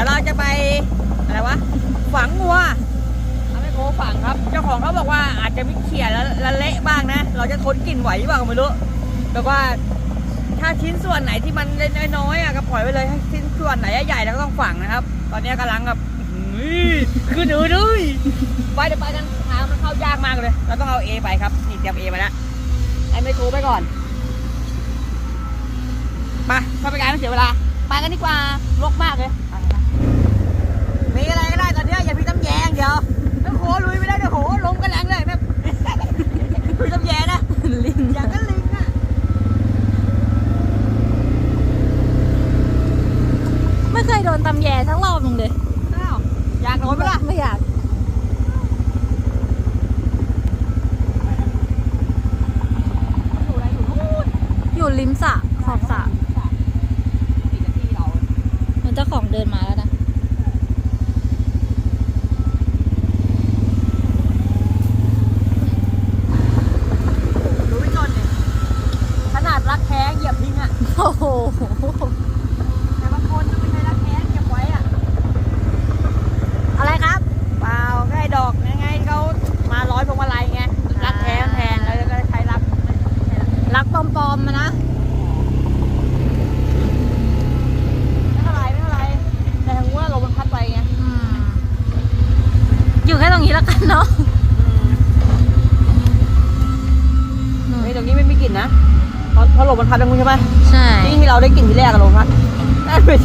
ดี๋ยวเราจะไปอะไรวะฝังงัวทำให้โคฝังครับ เจ้าของเขาบอกว่าอาจจะมีเขี่ยและละเละบ้างนะ เราจะทนกลิ่นไหวหรือเปล่าไม่รู้แต่ว่าถ้าชิ้นส่วนไหนที่มันเล็กน้อยๆอะก็ปล่อยไปเลยถ้าชิ้นส่วนไหนใหญ่ๆเราก็ต้องฝังนะครับ ตอนนี้กำลังแบบอื้อคือด้วยไปเดี๋ยวไปกันทางมันเข้ายากมากเลย เราต้องเอาเอไปครับนี่เตรียมเอมาแล้วไอ้ไม่ครูไปก่อนไปเข้าไปกันไม่เสียเวลาไปกันดีกว่าลกมากเลย มีอะไรก็ได้ตอนเนี้ยอย่าพี่ตำแยงเดี๋ยวแล้วโหลุยไม่ได้เดี๋ยวโหลมกันแรงเลยแบบพี่ตำแยนะลิงอย่างนั้นลิงอะไม่เคยโดนตำแยทั้งรอบนึงเลยอ้าวอยากโดนไหมล่ะไม่อยาก อยู่ไหนอยู่นู่นอยู่ริมสระขอบสระอีกที่เรามันเจ้าของเดินมาแล้วนะ ดูพี่จนเนี่ยขนาดรักแท้เหยียบทิ้งอะ โอ้โห แต่บางคนมันไม่ใช่รักแท้เก็บไว้อะ อะไรครับ เปล่าแค่ดอกยังไงเขามาร้อยพวงมาลัยไงรักแท้มันแทนแล้วก็ใช้รัก รักปล อมๆมานะไม่เท่าไรไม่เท่าไรแต่ทางว่าลมมันพัดไปไงอืมอยู่แค่ตรงนี้แล้วกันเนาะเฮ้ยตรงนี้ไม่มีกลิ่นนะเพราะเพราะลมมันพัดไปงูใช่ไหมใช่ที่ที่เราได้กลิ่นที่แรกอะลมพัดนั่นไม่ใ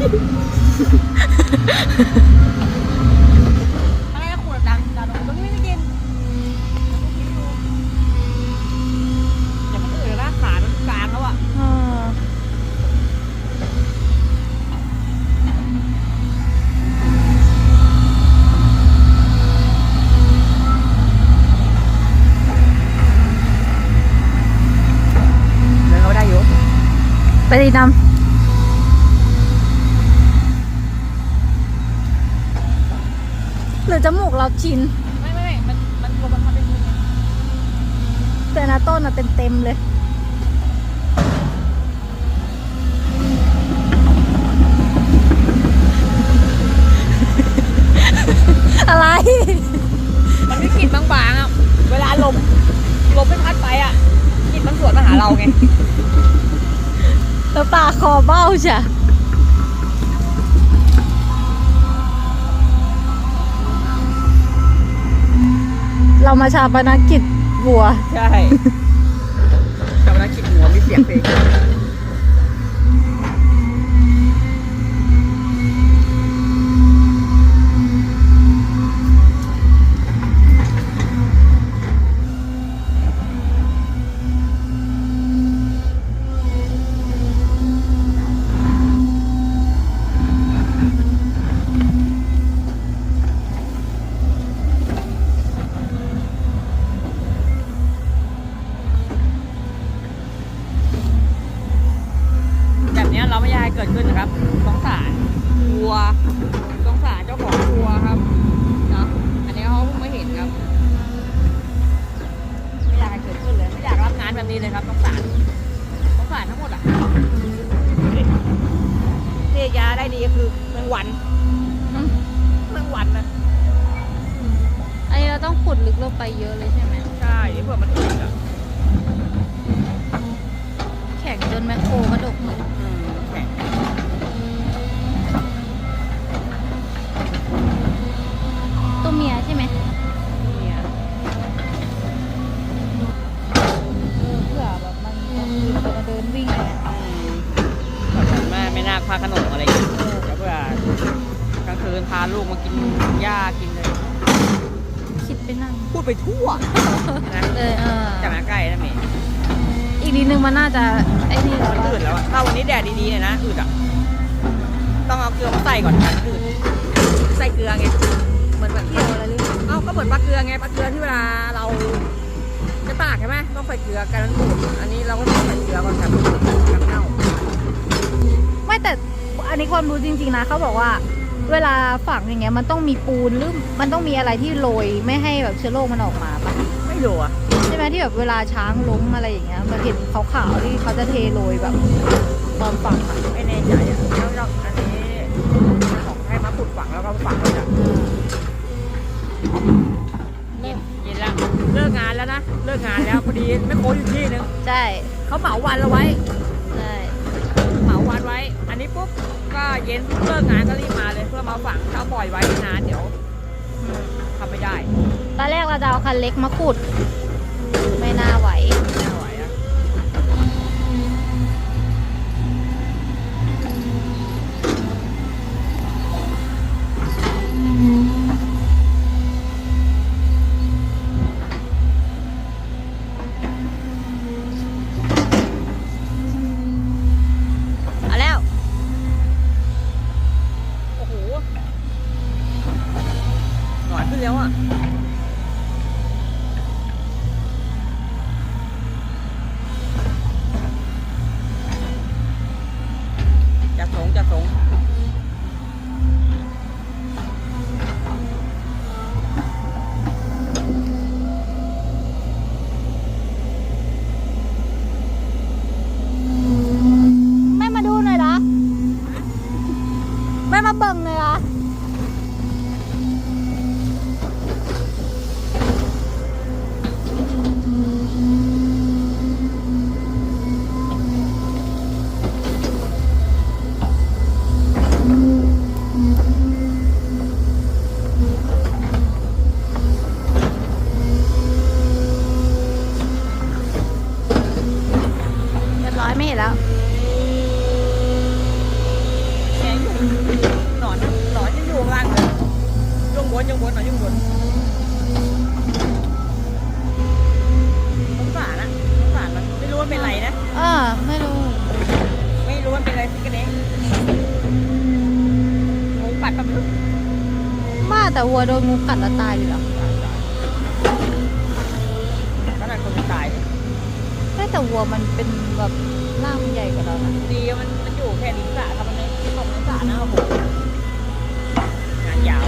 ดีนำหรือจมูกเราชิน ไม่ไม่ไม่มันมันลมมันพัดไปงูไงแต่นะต้นอะเต็มๆเลย อะไร มันมีกลิ่นบางๆอะ เวลาลม ลมไม่พัดไปอะกลิ่นมันสวนมาหาเราไงแล้ว ปากคอเบ้าจ้ะเรามาชาปนกิจวัว ใช่กำลังคิดหัวมีเสียงเพลง เราไม่อยากให้เกิดขึ้นนะครับ สงสารวัว สงสารเจ้าของวัวครับเนาะอันนี้เขาเพิ่งมาเห็นครับ ไม่อยากให้เกิดขึ้นเลย ไม่อยากรับงานแบบนี้เลยครับ สงสาร สงสารทั้งหมดอะที่ยาได้ดีก็คือแมงวันแมงวันนะอันนี้เราต้องขุดลึกลงไปเยอะเลยใช่ไหมใช่เผื่อมันอืดอะแข็งจนแมคโครกระดกเลยอื ลูกมากินหญ้ากินเลย คิดไปนั่นพูดไปทั่วนะเออเออจากนั้นใกล้นะเมย์อีกนิดนึงมันน่าจะไอ้นี่แล้วมันอืดแล้วอะถ้าวันนี้แดดดีๆเนี่ยนะอืดอะต้องเอาเกลือมาใส่ก่อนมันอืดใส่เกลือไงเหมือนแบบเกี่ยวอะไรหรือเปล่าเอ้าก็เหมือนปลาเกลือไงปลาเกลือที่เวลาเราจะตากใช่ไหมต้องใส่เกลือกันมันบูดอันนี้เราก็ต้องใส่เกลือก่อนครับกันเน่าไม่แต่อันนี้ความรู้จริงๆนะเขาบอกว่า เวลาฝังอย่างเงี้ยมันต้องมีปูนหรือมันต้องมีอะไรที่โรยไม่ให้แบบเชื้อโรคมันออกมาปะไม่รู้อะใช่ไหมที่แบบเวลาช้างล้มอะไรอย่างเงี้ยมันเห็นขาวๆที่เขาจะเทโรยแบบตอนฝังอะไม่แน่ใจอะแล้วเราอันนี้ของให้มาขุดฝังแล้วก็ฝังเลยนะเย็นเย็นแล้วเลิกงานแล้วนะเลิกงานแล้วพอดีไม่โค้อยู่ที่นึงใช่เขาเหมาวันเราไว้ใช่เหมาวันไว้อั นี้ปุ๊บก็เย็นเลิกงานก็รีบมาเลยเพื่อมาฝังถ้าปล่อยไว้นานเดี๋ยวทำไม่ได้ ตอนแรกเราจะเอาคันเล็กมาขุด สงจะสงแม่มาดูหน่อยเหรอแม่มาเบิ่งหน่อยเหรอ นยุ่งบนหนอนยุ่งบนสงสารนะสงสารมันไม่รู้ว่าเป็นไรนะ เออไม่รู้ ไม่รู้ว่าเป็นอะไรสิกระเด้งงูกัดปะไม่รู้มาแต่วัวโดนงูกัดแล้วตายเลยเหรอขนาดคนมันตายไม่แต่วัวมันเป็นแบบร่างมันใหญ่กว่าเรานะดีมันมันอยู่แค่ลิ้นสระทำมันไม่ตกลิ้นสระนะโอ้โหงาน ยาว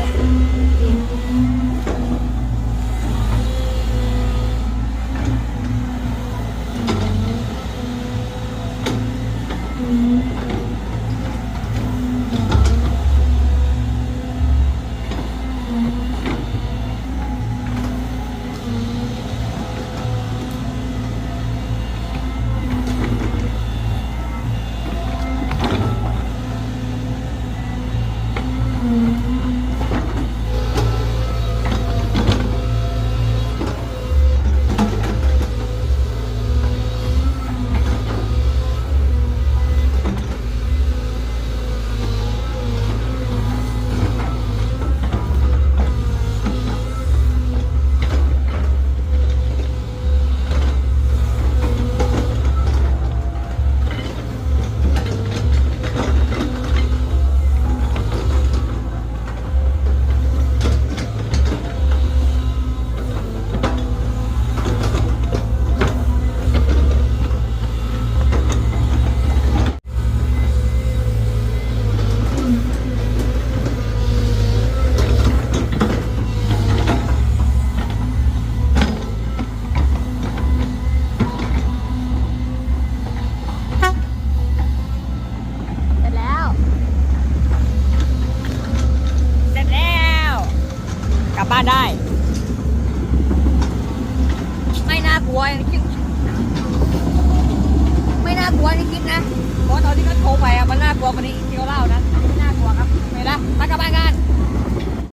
านได้ ไม่น่ากลัวไม่น่ากลัวที่คิดนะเพราะตอนที่เขาโทรไปอะมันน่ากลัวกว่านี้ที่เขาเล่านะไม่น่ากลัวครับไปละมากลับบ้านกัน